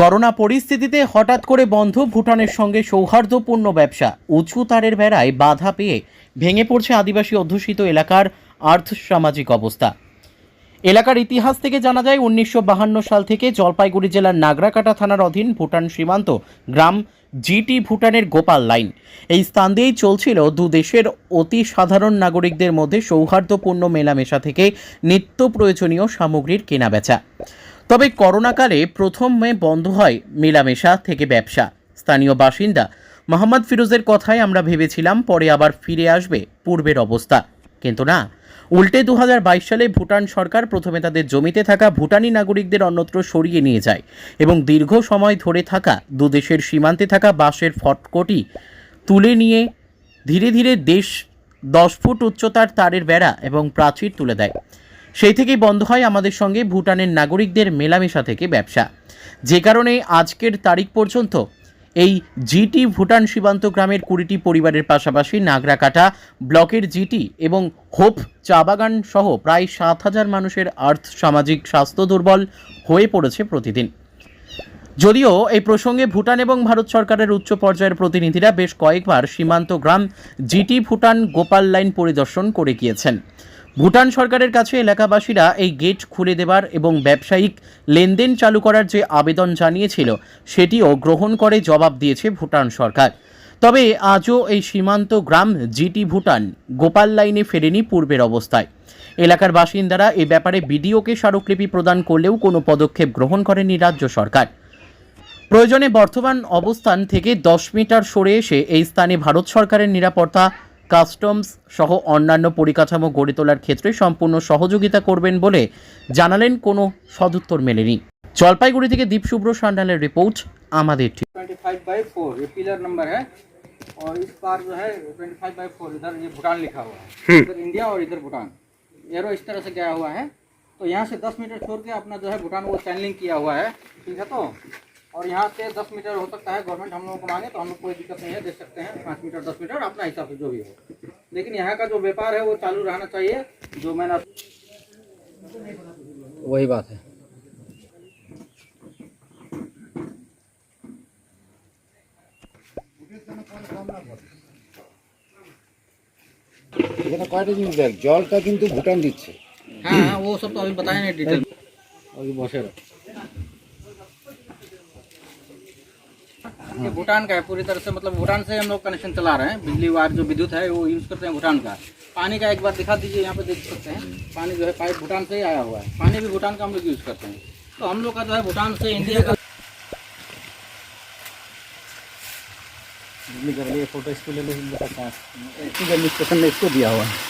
Corona পরিস্থিতিতে হঠাৎ করে বন্ধ ভুটানের সঙ্গে সৌহার্দ্যপূর্ণ ব্যবসা। উঁচু তারের বেড়ায় বাধা পেয়ে ভেঙে পড়ছে আদিবাসী অধ্যুষিত এলাকার আর্থ সামাজিক অবস্থা। এলাকার ইতিহাস থেকে জানা যায়, উনিশশো সাল থেকে জলপাইগুড়ি জেলার নাগরাকাটা থানার অধীন ভুটান সীমান্ত গ্রাম জিটি ভুটানের গোপাল লাইন। এই স্থান দিয়েই চলছিল দু দেশের অতি সাধারণ নাগরিকদের মধ্যে সৌহার্দ্যপূর্ণ মেলামেশা থেকে নিত্য প্রয়োজনীয় সামগ্রীর কেনাবেচা। তবে করোনাকালে প্রথম বন্ধ হয় মেলামেশা থেকে ব্যবসা। স্থানীয় বাসিন্দা মোহাম্মদ ফিরোজের কথায় আমরা ভেবেছিলাম, পরে আবার ফিরে আসবে পূর্বের অবস্থা। কিন্তু না, উল্টে দু হাজার বাইশ সালে ভুটান সরকার প্রথমে তাদের জমিতে থাকা ভুটানি নাগরিকদের অন্যত্র সরিয়ে নিয়ে যায় এবং দীর্ঘ সময় ধরে থাকা দু দেশের সীমান্তে থাকা বাঁশের ফটকটি তুলে নিয়ে ধীরে ধীরে দেশ দশ ফুট উচ্চতার তারের বেড়া এবং প্রাচীর তুলে দেয়। সেই থেকেই বন্ধ হয় আমাদের সঙ্গে ভুটানের নাগরিকদের মেলামেশা থেকে ব্যবসা। যে কারণে আজকের তারিখ পর্যন্ত এই জিটি ভুটান সীমান্ত গ্রামের কুড়িটি পরিবারের পাশাপাশি নাগরাকাটা ব্লকের জিটি এবং হোপ চা বাগান সহ প্রায় সাত হাজার মানুষের আর্থ সামাজিক স্বাস্থ্য দুর্বল হয়ে পড়েছে প্রতিদিন। যদিও এই প্রসঙ্গে ভুটান এবং ভারত সরকারের উচ্চ পর্যায়ের প্রতিনিধিরা বেশ কয়েকবার সীমান্ত গ্রাম জিটি ভুটান গোপাল লাইন পরিদর্শন করে গিয়েছেন। ভুটান সরকারের কাছে এলাকাবাসীরা এই গেট খুলে দেবার এবং ব্যবসায়িক লেনদেন চালু করার যে আবেদন জানিয়েছিল, সেটিও গ্রহণ করে জবাব দিয়েছে ভুটান সরকার। তবে আজও এই সীমান্ত গ্রাম জিটি ভুটান গোপাল লাইনে ফেরেনি পূর্বের অবস্থায়। এলাকার বাসিন্দারা এ ব্যাপারে বিডিওকে স্মারকলিপি প্রদান করলেও কোনো পদক্ষেপ গ্রহণ করেনি রাজ্য সরকার। প্রয়োজনে বর্তমান অবস্থান থেকে দশ মিটার সরে এসে এই স্থানে ভারত সরকারের নিরাপত্তা কাস্টমস সহ অন্যান্য পরিকাঠামো গড়ে তোলার ক্ষেত্রে সম্পূর্ণ সহযোগিতা করবেন বলে জানালেন কোনো সদুত্তর মেলেনি জলপাইগুড়ি থেকে দীপ শুভ্র সান্ডালের রিপোর্ট আমাদের টি- 25 बाई फोर ये पिलर नंबर है और इस पार जो है 25 बाई फोर इधर ये भूटान लिखा हुआ है इधर इंडिया और इधर भूटान एरो इस तरह से गया हुआ है तो यहाँ से 10 मीटर छोड़ के अपना जो है भूटान वो चैनलिंग किया हुआ है ठीक है तो और यहाँ से 10 मीटर हो सकता है गवर्नमेंट हम लोगों को मांगे तो हम लोग कोई दिक्कत नहीं है दे सकते हैं पाँच मीटर दस मीटर अपना हिसाब से जो भी हो लेकिन यहाँ का जो व्यापार है वो चालू रहना चाहिए जो मैंने वही बात है এখানে কয়টা জিনিস দেখ জলটা কিন্তু ভুটান দিচ্ছে हाँ हाँ वो सब तो अभी बताए नहीं डिटेल अभी बसे रहो ये भूटान का है, पूरी तरह से मतलब भूटान से हम लोग कनेक्शन चला रहे हैं। बिजली वायर जो विद्युत है, वो यूज़ करते हैं भूटान का। पानी का एक बार दिखा दीजिए, यहाँ पे देख सकते हैं। पानी जो है, पाइप भूटान से ही आया हुआ है। पानी भी भूटान का हम लोग यूज़ करते हैं। तो हम लोग का जो है, भूटान से इंडिया का बिजली का लिए फ़ोटो इसको ले लो स्टेशन में इसको दिया हुआ है।